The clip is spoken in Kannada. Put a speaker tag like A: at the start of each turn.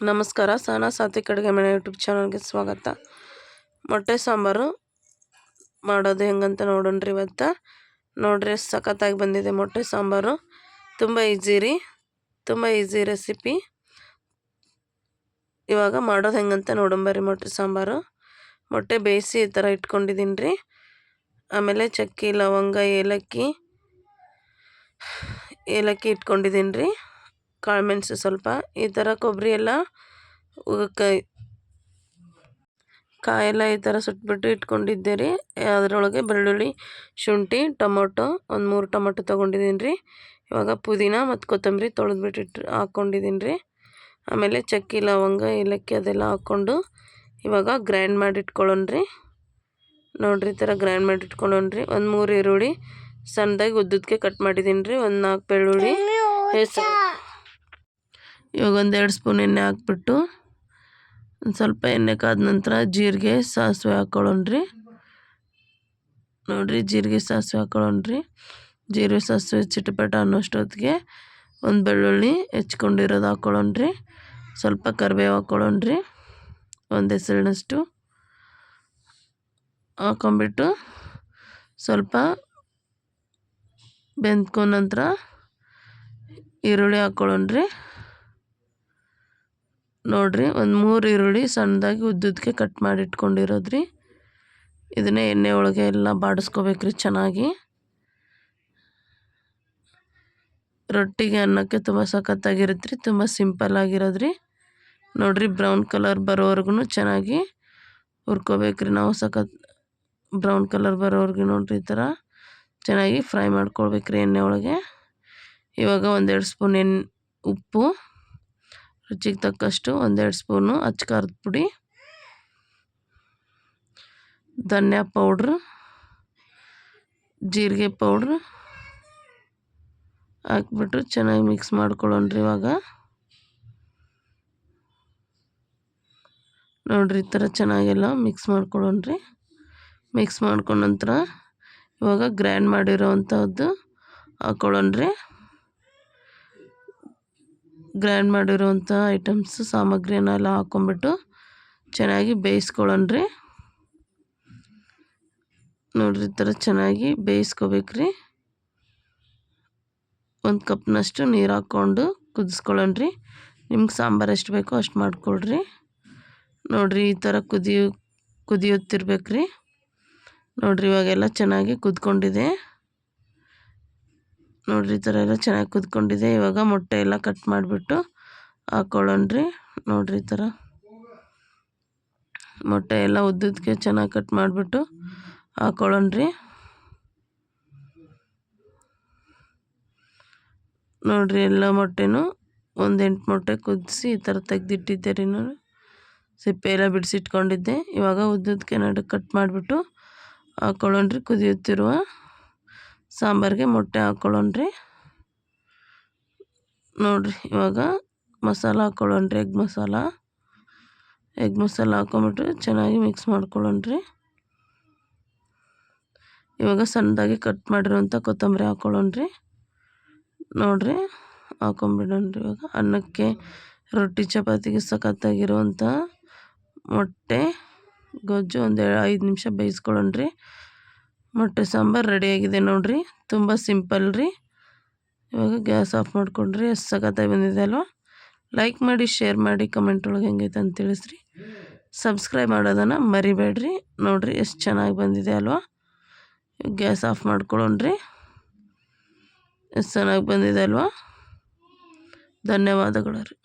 A: ನಮಸ್ಕಾರ. ಸಹನಾ ಸಾತ್ವಿಕ್ ಅಡುಗೆ ಮನೆ ಯೂಟ್ಯೂಬ್ ಚಾನಲ್ಗೆ ಸ್ವಾಗತ. ಮೊಟ್ಟೆ ಸಾಂಬಾರು ಮಾಡೋದು ಹೆಂಗಂತ ನೋಡೋಣ್ರಿ ಇವತ್ತು. ನೋಡ್ರಿ ಸಖತ್ತಾಗಿ ಬಂದಿದೆ ಮೊಟ್ಟೆ ಸಾಂಬಾರು. ತುಂಬ ಈಸಿ ರೀ. ತುಂಬ ಈಸಿ ರೆಸಿಪಿ ಇವಾಗ ಮಾಡೋದು ಹೆಂಗಂತ ನೋಡೋಂಬರ್ರಿ ಮೊಟ್ಟೆ ಸಾಂಬಾರು. ಮೊಟ್ಟೆ ಬೇಯಿಸಿ ಈ ಥರ ಇಟ್ಕೊಂಡಿದ್ದೀನಿ ರೀ. ಆಮೇಲೆ ಚಕ್ಕಿ, ಲವಂಗ, ಏಲಕ್ಕಿ ಏಲಕ್ಕಿ ಇಟ್ಕೊಂಡಿದ್ದೀನಿ ರೀ. ಕಾಳುಮೆಣಸು ಸ್ವಲ್ಪ. ಈ ಥರ ಕೊಬ್ಬರಿ ಎಲ್ಲ ಕಾಯಿ ಕಾಯೆಲ್ಲ ಈ ಥರ ಸುಟ್ಬಿಟ್ಟು ಇಟ್ಕೊಂಡಿದ್ದೆ ರೀ ಅದರೊಳಗೆ ಬೆಳ್ಳುಳ್ಳಿ ಶುಂಠಿ ಟೊಮೊಟೊ ಒಂದು ಮೂರು ಟೊಮೊಟೊ ತೊಗೊಂಡಿದ್ದೀನಿ ರೀ ಇವಾಗ ಪುದೀನ ಮತ್ತು ಕೊತ್ತಂಬರಿ ತೊಳೆದ್ಬಿಟ್ಟು ಇಟ್ಟು ಹಾಕ್ಕೊಂಡಿದ್ದೀನಿ ರೀ ಆಮೇಲೆ ಚಕ್ಕಿ ಲವಂಗ ಏಲಕ್ಕಿ ಅದೆಲ್ಲ ಹಾಕ್ಕೊಂಡು ಇವಾಗ ಗ್ರೈಂಡ್ ಮಾಡಿ ಇಟ್ಕೊಳ್ಳೋಣ್ರಿ ನೋಡಿರಿ ಈ ಥರ ಗ್ರೈಂಡ್ ಮಾಡಿ ಇಟ್ಕೊಳ್ಳೋಣ್ರಿ ಒಂದು ಮೂರು ಈರುಳ್ಳಿ ಸಣ್ಣದಾಗಿ ಉದ್ದಕ್ಕೆ ಕಟ್ ಮಾಡಿದ್ದೀನಿ ರೀ ಒಂದು ನಾಲ್ಕು ಬೆಳ್ಳುಳ್ಳಿ ಹೆಸರು ಇವಾಗ ಒಂದೆರಡು ಸ್ಪೂನ್ ಎಣ್ಣೆ ಹಾಕ್ಬಿಟ್ಟು ಒಂದು ಸ್ವಲ್ಪ ಎಣ್ಣೆ ಕಾದ ನಂತರ ಜೀರಿಗೆ ಸಾಸಿವೆ ಹಾಕ್ಕೊಳ್ಳೋಣ್ರಿ ನೋಡಿರಿ ಜೀರಿಗೆ ಸಾಸಿವೆ ಹಾಕ್ಕೊಳ್ಳೋಣ್ರಿ ಜೀರಿಗೆ ಸಾಸಿವೆ ಚಿಟಪಟ ಅನ್ನೋಷ್ಟೊತ್ತಿಗೆ ಒಂದು ಬೆಳ್ಳುಳ್ಳಿ ಹೆಚ್ಕೊಂಡಿರೋದು ಹಾಕ್ಕೊಳ್ಳೋಣ್ರಿ ಸ್ವಲ್ಪ ಕರಿಬೇವು ಹಾಕ್ಕೊಳ್ಳೋಣ್ರಿ ಒಂದು ಹೆಸರಿನಷ್ಟು ಹಾಕೊಂಬಿಟ್ಟು ಸ್ವಲ್ಪ ಬೆಂದ್ಕೊಂಡ ನಂತರ ಈರುಳ್ಳಿ ಹಾಕ್ಕೊಳ್ಳೋಣ್ರಿ ನೋಡಿರಿ, ಒಂದು ಮೂರು ಈರುಳ್ಳಿ ಸಣ್ಣದಾಗಿ ಉದ್ದುದಕ್ಕೆ ಕಟ್ ಮಾಡಿ ಇಟ್ಕೊಂಡಿರೋದ್ರಿ. ಇದನ್ನೇ ಎಣ್ಣೆ ಒಳಗೆ ಎಲ್ಲ ಬಾಡಿಸ್ಕೋಬೇಕ್ರಿ ಚೆನ್ನಾಗಿ. ರೊಟ್ಟಿಗೆ ಅನ್ನಕ್ಕೆ ತುಂಬ ಸಖತ್ತಾಗಿರುತ್ತೆ ರೀ ತುಂಬ ಸಿಂಪಲ್ ಆಗಿರೋದ್ರಿ. ನೋಡಿರಿ ಬ್ರೌನ್ ಕಲರ್ ಬರೋವರೆಗೂ ಚೆನ್ನಾಗಿ ಹುರ್ಕೋಬೇಕ್ರಿ ನಾವು ಸಖತ್ ಬ್ರೌನ್ ಕಲರ್ ಬರೋವರೆಗೂ ನೋಡಿರಿ ಈ ಥರ. ಚೆನ್ನಾಗಿ ಫ್ರೈ ಮಾಡ್ಕೊಳ್ಬೇಕ್ರಿ ಎಣ್ಣೆ ಒಳಗೆ. ಇವಾಗ ಒಂದೆರಡು ಸ್ಪೂನ್ ಎಣ್ಣೆ ಉಪ್ಪು. ರುಚಿಗೆ ತಕ್ಕಷ್ಟು ಒಂದೆರಡು ಸ್ಪೂನು ಅಚ್ಕಾರದ ಪುಡಿ, ಧನ್ಯಾ ಪೌಡ್ರ್, ಜೀರಿಗೆ ಪೌಡ್ರ್ ಹಾಕ್ಬಿಟ್ಟು ಚೆನ್ನಾಗಿ ಮಿಕ್ಸ್ ಮಾಡ್ಕೊಳ್ಳೋಣ್ರಿ ಇವಾಗ. ನೋಡ್ರಿ ಈ ಥರ ಚೆನ್ನಾಗೆಲ್ಲ ಮಿಕ್ಸ್ ಮಾಡ್ಕೊಳ್ಳೋಣ್ರಿ ಮಿಕ್ಸ್ ಮಾಡ್ಕೊಂಡ ನಂತರ ಇವಾಗ ಗ್ರ್ಯಾಂಡ್ ಮಾಡಿರೋವಂಥದ್ದು ಹಾಕ್ಕೊಳ್ಳೋಣ್ರಿ ಗ್ರೈಂಡ್ ಮಾಡಿರುವಂಥ ಐಟಮ್ಸ್ ಸಾಮಗ್ರಿನೆಲ್ಲ ಹಾಕ್ಕೊಂಬಿಟ್ಟು ಚೆನ್ನಾಗಿ ಬೇಯಿಸ್ಕೊಳ್ಳೋಣ್ರಿ. ನೋಡ್ರಿ ಈ ಥರ ಚೆನ್ನಾಗಿ ಬೇಯಿಸ್ಕೋಬೇಕ್ರಿ. ಒಂದು ಕಪ್ನಷ್ಟು ನೀರು ಹಾಕ್ಕೊಂಡು ಕುದಿಸ್ಕೊಳ್ಳೋಣ್ರಿ. ನಿಮ್ಗೆ ಸಾಂಬಾರು ಎಷ್ಟು ಬೇಕೋ ಅಷ್ಟು ಮಾಡ್ಕೊಳ್ರಿ. ನೋಡಿರಿ ಈ ಥರ ಕುದಿಯು ಕುದಿಯುತ್ತಿರ್ಬೇಕ್ರಿ. ನೋಡಿರಿ ಇವಾಗೆಲ್ಲ ಚೆನ್ನಾಗಿ ಕುದ್ಕೊಂಡಿದೆ. ನೋಡಿರಿ, ಈ ಥರ ಎಲ್ಲ ಚೆನ್ನಾಗಿ ಕುದ್ಕೊಂಡಿದೆ ಇವಾಗ ಮೊಟ್ಟೆ ಎಲ್ಲ ಕಟ್ ಮಾಡಿಬಿಟ್ಟು ಹಾಕ್ಕೊಳ್ಳೋಣ್ರಿ ನೋಡ್ರಿ, ಈ ಥರ. ಮೊಟ್ಟೆ ಎಲ್ಲ ಉದ್ದಕ್ಕೆ ಚೆನ್ನಾಗಿ ಕಟ್ ಮಾಡಿಬಿಟ್ಟು ಹಾಕ್ಕೊಳ್ಳೋಣ್ರಿ ನೋಡಿರಿ, ಎಲ್ಲ ಮೊಟ್ಟೆನೂ ಒಂದು ಎಂಟು ಮೊಟ್ಟೆ ಕುದಿಸಿ ಈ ಥರ ತೆಗೆದಿಟ್ಟಿದ್ದೆ ರೀ ನಾನು. ಸಿಪ್ಪೆ ಎಲ್ಲ ಬಿಡಿಸಿಟ್ಕೊಂಡಿದ್ದೆ. ಇವಾಗ ಉದ್ದಕ್ಕೆ ನಡು ಕಟ್ ಮಾಡಿಬಿಟ್ಟು ಹಾಕ್ಕೊಳ್ಳೋಣ್ರಿ ಕುದಿಯುತ್ತಿರುವ ಸಾಂಬಾರಿಗೆ ಮೊಟ್ಟೆ ಹಾಕ್ಕೊಳ್ಳೋಣ್ರಿ ನೋಡಿರಿ, ಇವಾಗ ಮಸಾಲ ಹಾಕ್ಕೊಳ್ಳೋಣ್ರಿ ಎಗ್ ಮಸಾಲ. ಎಗ್ ಮಸಾಲ ಹಾಕೊಂಬಿಟ್ಟು ಚೆನ್ನಾಗಿ ಮಿಕ್ಸ್ ಮಾಡ್ಕೊಳ್ಳೋಣ್ರಿ. ಇವಾಗ ಸಣ್ಣದಾಗಿ ಕಟ್ ಮಾಡಿರೋಂಥ ಕೊತ್ತಂಬರಿ ಹಾಕ್ಕೊಳ್ಳೋಣ್ರಿ ನೋಡಿರಿ, ಹಾಕೊಂಬಿಡೋಣ್ರಿ ಇವಾಗ. ಅನ್ನಕ್ಕೆ ರೊಟ್ಟಿ ಚಪಾತಿಗೆ ಸಖತ್ತಾಗಿರುವಂಥ ಮೊಟ್ಟೆ. ಗೊಜ್ಜು ಒಂದು ಐದು ನಿಮಿಷ ಬೇಯಿಸ್ಕೊಳ್ಳೋಣ್ರಿ. ಮೊಟ್ಟೆ ಸಾಂಬಾರು ರೆಡಿಯಾಗಿದೆ ನೋಡಿರಿ. ತುಂಬ ಸಿಂಪಲ್ ರೀ. ಇವಾಗ ಗ್ಯಾಸ್ ಆಫ್ ಮಾಡಿಕೊಂಡ್ರಿ ಎಷ್ಟು ಸಖತ್ತಾಗಿ ಬಂದಿದೆ ಅಲ್ವಾ? ಲೈಕ್ ಮಾಡಿ ಶೇರ್ ಮಾಡಿ ಕಮೆಂಟ್ ಒಳಗೆ ಹೆಂಗೈತೆ ಅಂತ ತಿಳಿಸ್ರಿ. ಸಬ್ಸ್ಕ್ರೈಬ್ ಮಾಡೋದನ್ನು ಮರಿಬೇಡ್ರಿ. ನೋಡಿರಿ ಎಷ್ಟು ಚೆನ್ನಾಗಿ ಬಂದಿದೆ ಅಲ್ವಾ? ಗ್ಯಾಸ್ ಆಫ್ ಮಾಡ್ಕೊಳ್ಳೋಣ್ರಿ ಎಷ್ಟು ಚೆನ್ನಾಗಿ ಬಂದಿದೆ ಅಲ್ವಾ? ಧನ್ಯವಾದಗಳು ರೀ.